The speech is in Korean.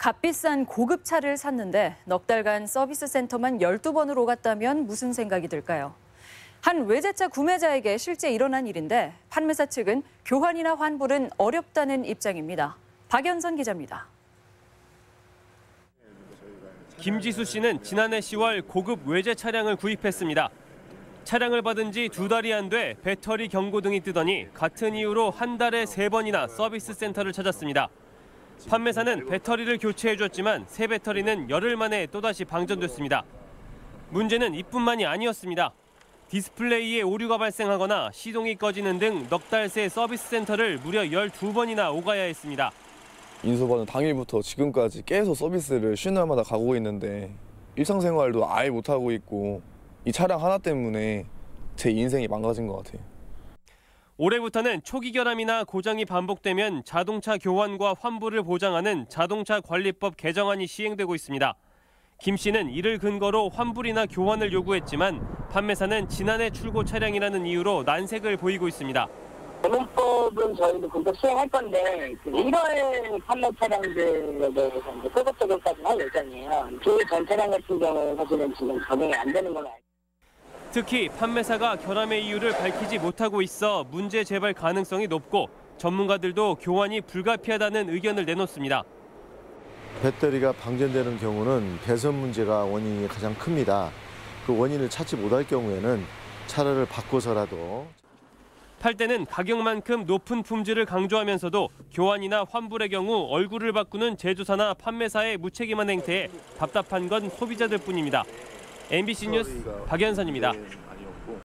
값비싼 고급차를 샀는데 넉 달간 서비스 센터만 12번을 오갔다면 무슨 생각이 들까요? 한 외제차 구매자에게 실제 일어난 일인데 판매사 측은 교환이나 환불은 어렵다는 입장입니다. 박연선 기자입니다. 김지수 씨는 지난해 10월 고급 외제 차량을 구입했습니다. 차량을 받은 지 두 달이 안 돼 배터리 경고등이 뜨더니 같은 이유로 한 달에 세 번이나 서비스 센터를 찾았습니다. 판매사는 배터리를 교체해줬지만 새 배터리는 열흘 만에 또다시 방전됐습니다. 문제는 이뿐만이 아니었습니다. 디스플레이에 오류가 발생하거나 시동이 꺼지는 등 넉 달 새 서비스 센터를 무려 12번이나 오가야 했습니다. 인수받은 당일부터 지금까지 계속 서비스를 쉬는 날마다 가고 있는데 일상생활도 아예 못하고 있고 이 차량 하나 때문에 제 인생이 망가진 것 같아요. 올해부터는 초기 결함이나 고장이 반복되면 자동차 교환과 환불을 보장하는 자동차 관리법 개정안이 시행되고 있습니다. 김 씨는 이를 근거로 환불이나 교환을 요구했지만 판매사는 지난해 출고 차량이라는 이유로 난색을 보이고 있습니다. 개론법은 저희도 금방 수행할 건데 그 1월 판매 차량들에 대해서 이제 소급 적용까지 할 예정이에요. 그전 차량 같은 경우는 사실은 지금 적용이 안 되는 걸로 알고 특히 판매사가 결함의 이유를 밝히지 못하고 있어 문제 재발 가능성이 높고 전문가들도 교환이 불가피하다는 의견을 내놓습니다. 배터리가 방전되는 경우는 배선 문제가 원인이 가장 큽니다. 그 원인을 찾지 못할 경우에는 차를 바꿔서라도 팔 때는 가격만큼 높은 품질을 강조하면서도 교환이나 환불의 경우 얼굴을 바꾸는 제조사나 판매사의 무책임한 행태에 답답한 건 소비자들 뿐입니다. MBC 뉴스 박연선입니다.